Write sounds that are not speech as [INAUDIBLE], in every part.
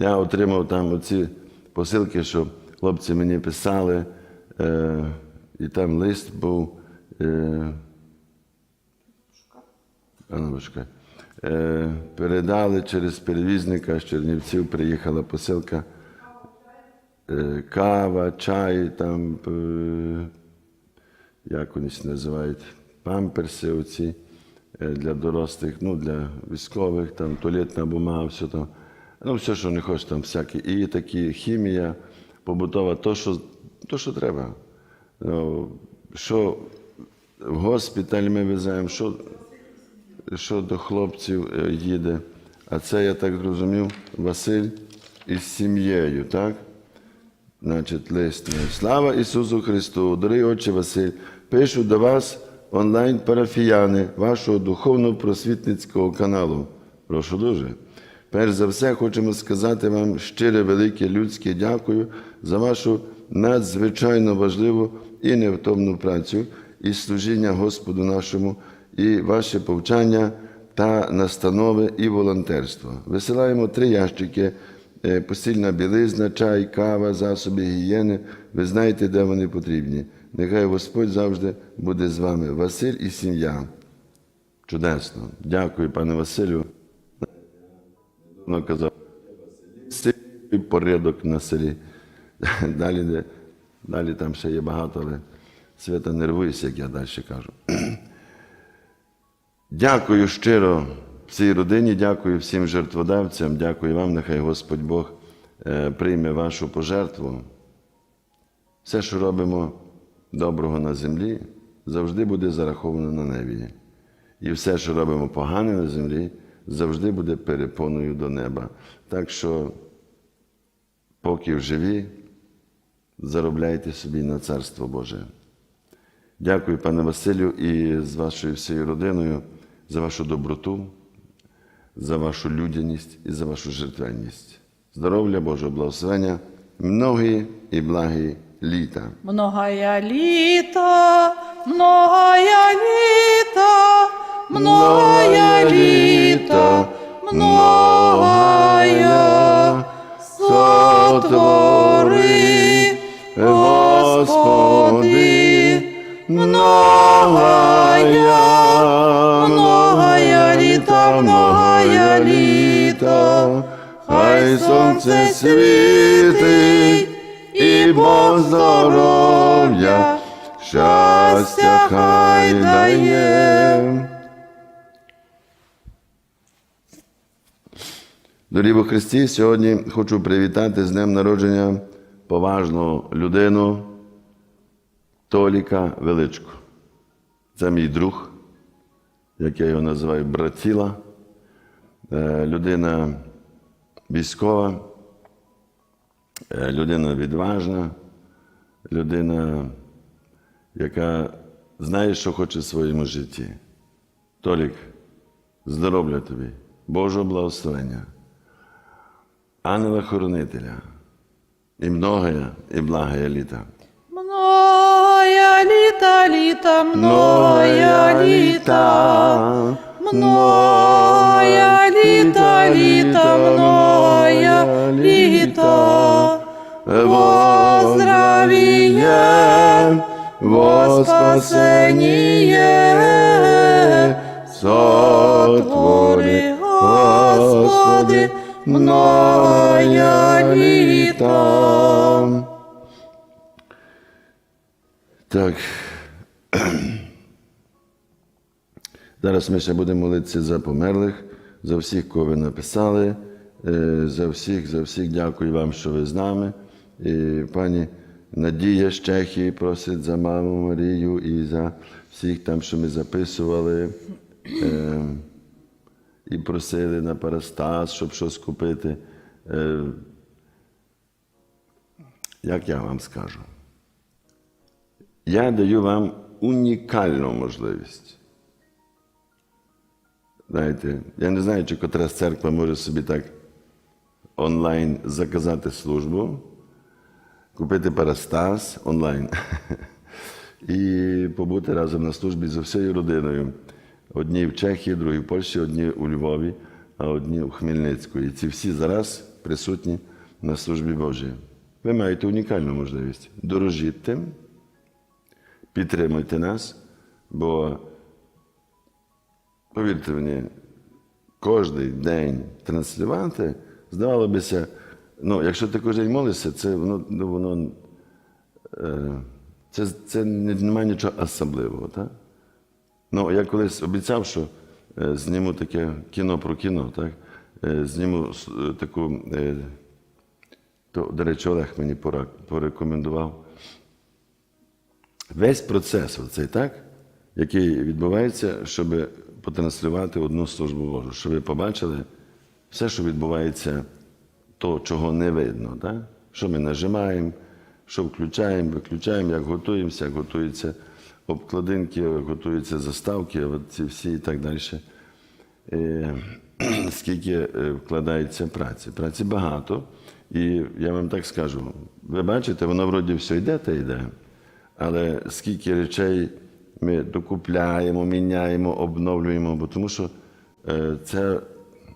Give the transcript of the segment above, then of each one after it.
Я отримав там оці посилки, що хлопці мені писали, е, і там лист був. Е, а ну. Е, передали через перевізника з Чернівців, приїхала посилка. Е, кава, чай, там, е, як вони називають, памперси оці е, для дорослих, ну, для військових, там, туалетна бумага, все там. Ну, все, що не хочеш, там всякі. І такі хімія побутова, то, що, то, що треба. Ну, що в госпіталь ми веземо, що, що до хлопців е, їде. А це, я так зрозумів, Василь із сім'єю, так? Значить, лист. Слава Ісусу Христу! Дорогий отче Василь, пишу до вас онлайн-парафіяни вашого духовно-просвітницького каналу. Прошу дуже. Перш за все, хочемо сказати вам щире велике людське дякую за вашу надзвичайно важливу і невтомну працю і служіння Господу нашому, і ваше повчання та настанови і волонтерство. Висилаємо три ящики е, постільна білизна, чай, кава, засоби гігієни. Ви знаєте, де вони потрібні. Нехай Господь завжди буде з вами. Василь і сім'я. Чудесно. Дякую, пане Василю. Воно казав, і порядок на селі. [LAUGHS] Далі, далі там ще є багато, але свята нервується, як я далі кажу. [CLEARS THROAT] Дякую щиро всій родині, дякую всім жертводавцям, дякую вам, нехай Господь Бог е, прийме вашу пожертву. Все, що робимо доброго на землі, завжди буде зараховано на небі. І все, що робимо погане на землі, завжди буде перепоною до неба. Так що, поки живі, заробляйте собі на Царство Боже. Дякую, пане Василю, і з вашою всією родиною за вашу доброту, за вашу людяність і за вашу жертвенність. Здоров'я, Божого благословення, многі і благі літа. Многая літа, многая літа, многая літа, многая сотвори, Господи, многая, многая літа, многая літа, Хай сонце світить і Бог здоров'я, щастя хай дає. Дорогі во Христі, сьогодні хочу привітати з днем народження поважну людину Толіка Величко. Це мій друг, як я його називаю, братіла, Е, людина військова, е, людина відважна, людина, яка знає, що хоче в своєму житті. Толік, здоров'я тобі, Божого благословення, ангела-хоронителя, і многое, і благая літа. Многая літа, літа, многая літа, многая літа, літа, многая літа. Во здравіє, во спасеніє, сотвори, Господи, многая літа. Так. Зараз ми ще будемо молитися за померлих, за всіх, кого ви написали, е, за всіх, за всіх дякую вам, що ви з нами. І пані Надія з Чехії просить за маму Марію і за всіх там, що ми записували. І просили на Парастас, щоб щось купити. Е, Як я вам скажу? Я даю вам унікальну можливість. Знаєте, я не знаю, чи котра з церква може собі так онлайн заказати службу, купити парастас онлайн [LAUGHS] і побути разом на службі з усією родиною. Одні в Чехії, другі в Польщі, одні у Львові. а одні у Хмельницьку. І ці всі зараз присутні на службі Божій. Ви маєте унікальну можливість. Дорожіть тим, підтримуйте нас, бо, повірте мені, кожен день транслювати, здавало бися, ну, якщо ти кожен день молишся, це воно, ну, воно е, це, це немає нічого особливого. Так? Ну, я колись обіцяв, що е, зніму таке кіно про кіно, так? Е, зніму е, таку, то, до речі, Олег мені порекомендував. Весь процес, оцей, так, який відбувається, щоб потранслювати одну службу Божу, щоб ви побачили все, що відбувається, то, чого не видно. Так? Що ми нажимаємо, що включаємо, виключаємо, як готуємося, як готуються обкладинки, готуються заставки, ці всі і так далі. Е, [CLEARS THROAT] Скільки е, вкладається праці. Праці багато. І я вам так скажу: ви бачите, воно вроді все йде та йде, але скільки речей ми докупляємо, міняємо, обновлюємо, бо тому що е, ця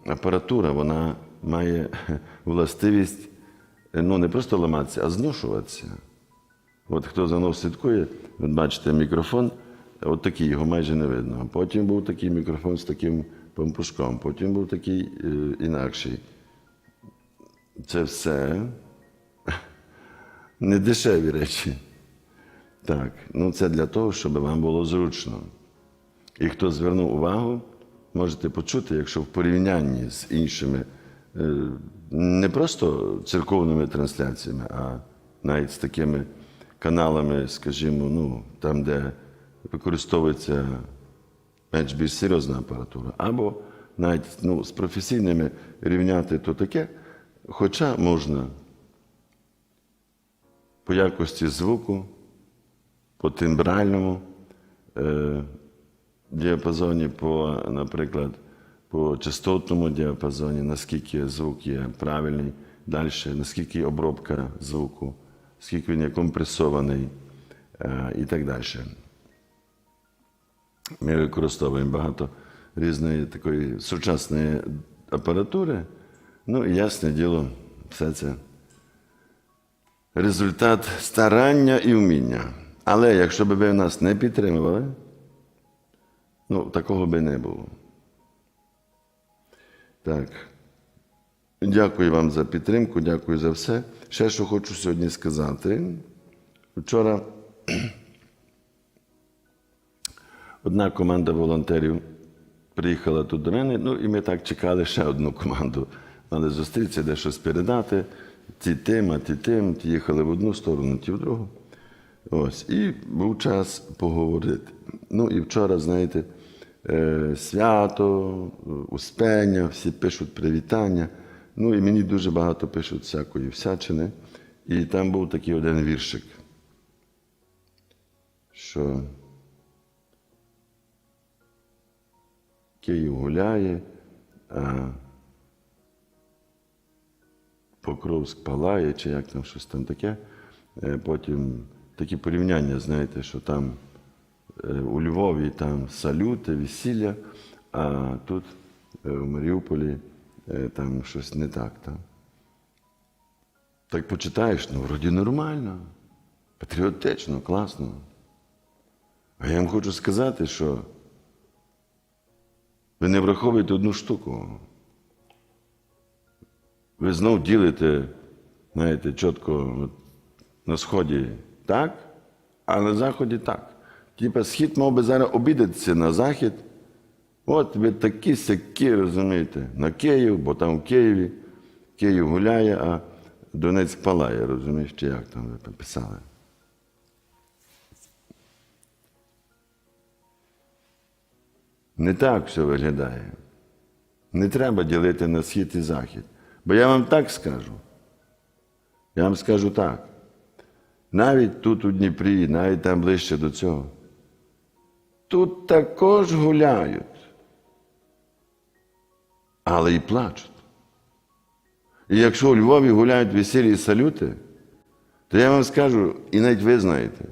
апаратура вона має [LAUGHS] властивість ну, не просто ламатися, а зношуватися. От хто за мною слідкує, от бачите мікрофон, от такий його майже не видно. Потім був такий мікрофон з таким пампушком, потім був такий е, інакший. Це все [LAUGHS] не дешеві речі. Так, ну це для того, щоб вам було зручно. І хто звернув увагу, можете почути, якщо в порівнянні з іншими е, не просто церковними трансляціями, а навіть з такими каналами, скажімо, ну, там, де використовується менш більш серйозна апаратура, або навіть ну, з професійними рівняти то таке, хоча можна по якості звуку, по тембральному е, діапазоні, по, наприклад, по частотному діапазоні, наскільки звук є правильний, далі, наскільки обробка звуку, скільки він є компресований е, і так далі. Ми використовуємо багато різної такої сучасної апаратури. Ну і ясне діло, все це результат старання і вміння. Але якщо б ви нас не підтримували, ну, такого би не було. Так. Дякую вам за підтримку, дякую за все. Ще що хочу сьогодні сказати. Вчора [CLEARS THROAT] одна команда волонтерів приїхала тут до мене, ну і ми так чекали ще одну команду. Мали зустрітися, де щось передати. Ті тим, а ті тим, ті їхали в одну сторону, ті в другу. Ось. І був час поговорити. Ну і вчора, знаєте, е, свято, успення, всі пишуть привітання. Ну і мені дуже багато пишуть всякої всячини. І там був такий один віршик, що Київ гуляє, а Покровськ палає, чи як там щось там таке. Е, Потім такі порівняння, знаєте, що там е, у Львові там салюти, весілля, а тут е, в Маріуполі там щось не так. Там. Так почитаєш, ну вроді нормально, патріотично, класно. А я вам хочу сказати, що ви не враховуєте одну штуку. Ви знов ділите, знаєте, чітко от, на сході так, а на заході так. Типа схід мав би зараз обідатися на захід. От ви такі сякі, розумієте, на Київ, бо там в Києві Київ гуляє, а Донецьк палає, розумієш, чи як там ви писали. Не так все виглядає. Не треба ділити на схід і захід. Бо я вам так скажу. Я вам скажу так. Навіть тут у Дніпрі, навіть там ближче до цього. Тут також гуляють, але і плачуть. І якщо у Львові гуляють весілі і салюти, то я вам скажу, і навіть ви знаєте,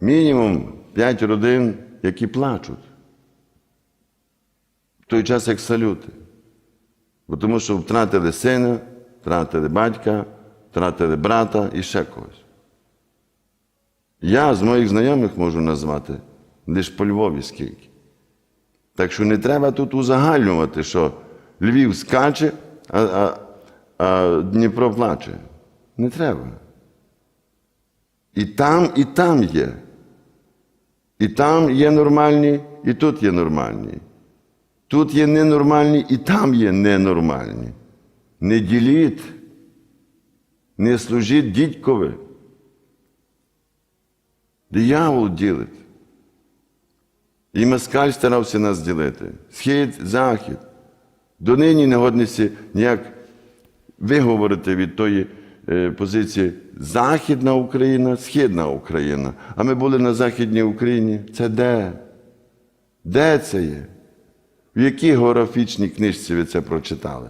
мінімум 5 родин, які плачуть. В той час як салюти. Бо тому що втратили сина, втратили батька, втратили брата і ще когось. Я з моїх знайомих можу назвати лише по Львові скільки. Так що не треба тут узагальнювати, що Львів скаче, а, а, а Дніпро плаче. Не треба. І там, і там є. І там є нормальні, і тут є нормальні. Тут є ненормальні, і там є ненормальні. Не діліть, не служіть дідькові. Диявол ділить. І москаль старався нас ділити. Схід, захід. Донині не годниці ніяк виговорити від тої е, позиції Західна Україна, Східна Україна. А ми були на Західній Україні. Це де? Де це є? В якій географічній книжці ви це прочитали?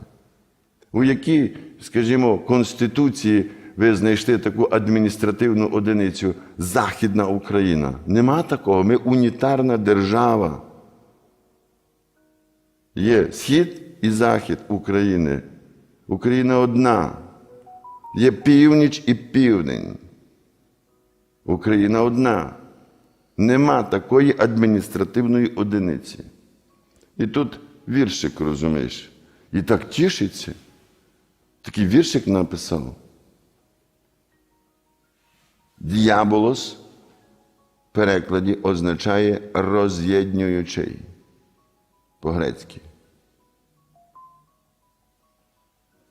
У якій, скажімо, Конституції ви знайшли таку адміністративну одиницю Західна Україна? Нема такого. Ми унітарна держава. Є схід і захід України. Україна одна. Є північ і південь. Україна одна. Нема такої адміністративної одиниці. І тут віршик, розумієш, і так тішиться. Такий віршик написав. Діаболос в перекладі означає роз'єднуючий по-грецьки.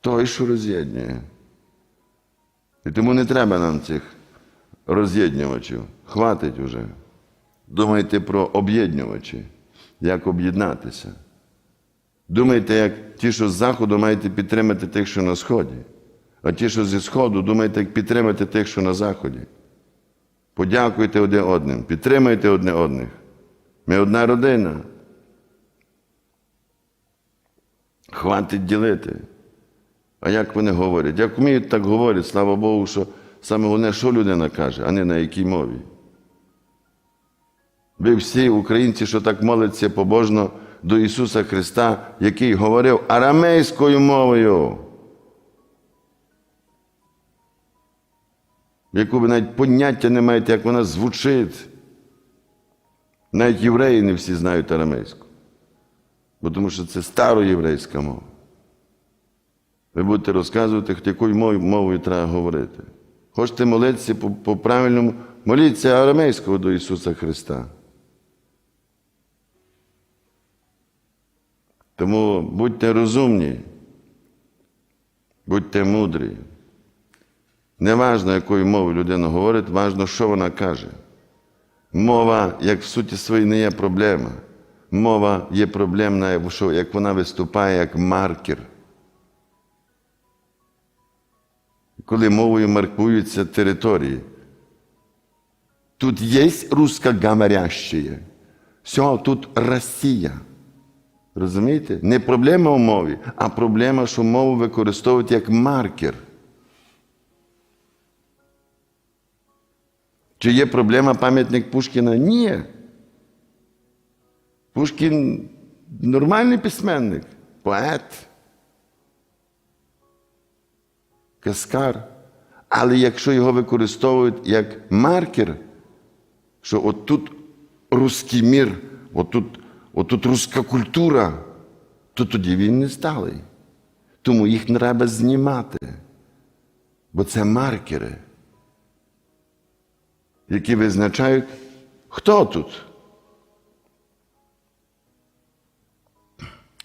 Той, що роз'єднує. І тому не треба нам цих роз'єднювачів. Хватить уже. Думайте про об'єднувачі, як об'єднатися. Думайте, як ті, що з заходу, маєте підтримати тих, що на сході. А ті, що зі сходу, думайте, як підтримати тих, що на заході. Подякуйте один одним, підтримайте одне одних. Ми одна родина. Хватить ділити. А як вони говорять? Як вміють, так говорять, слава Богу, що саме головне, що людина каже, а не на якій мові. Ви всі українці, що так моляться побожно до Ісуса Христа, який говорив арамейською мовою, яку ви навіть поняття не маєте, як вона звучить. Навіть євреї не всі знають арамейську, бо тому що це староєврейська мова. Ви будете розказувати, якою мовою, треба говорити. Хочете молитися по, правильному, моліться арамейською до Ісуса Христа. Тому будьте розумні, будьте мудрі. Не важно, якою мовою людина говорить, важно, що вона каже. Мова, як в суті своїй, не є проблема. Мова є проблемна, як вона виступає як маркер. Коли мовою маркуються території. Тут є русскоговорящие. Все, тут Росія. Розумієте? Не проблема у мові, а проблема, що мову використовують як маркер. Чи є проблема пам'ятник Пушкіна? Ні. Пушкін нормальний письменник, поет, каскар. Але якщо його використовують як маркер, що отут русський мір, отут, отут руська культура, то тоді він не сталий. Тому їх треба знімати. Бо це маркери які визначають, хто тут.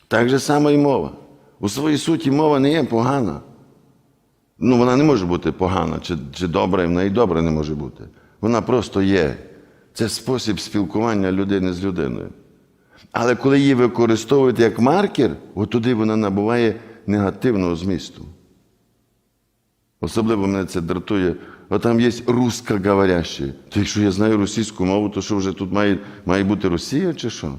Так же само і мова. У своїй суті мова не є погана. Ну, вона не може бути погана, чи, чи добра, і вона і добра не може бути. Вона просто є. Це спосіб спілкування людини з людиною. Але коли її використовують як маркер, от туди вона набуває негативного змісту. Особливо мене це дратує. От там є русскоговорящі. То якщо я знаю російську мову, то що вже тут має, має бути Росія чи що?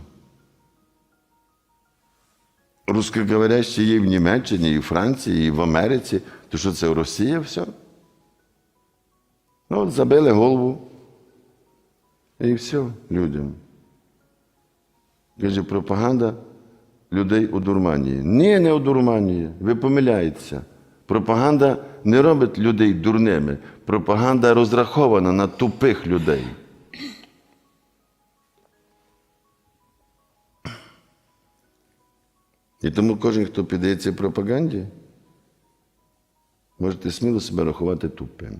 Русскоговорящі є в Німеччині, і в Франції, і в Америці. То що це Росія все? Ну, от забили голову. І все людям. Каже, пропаганда людей одурманює. Ні, не одурманює. Ви помиляєтеся. Пропаганда не робить людей дурними. Пропаганда розрахована на тупих людей. І тому кожен, хто піддається пропаганді, можете сміло себе рахувати тупим.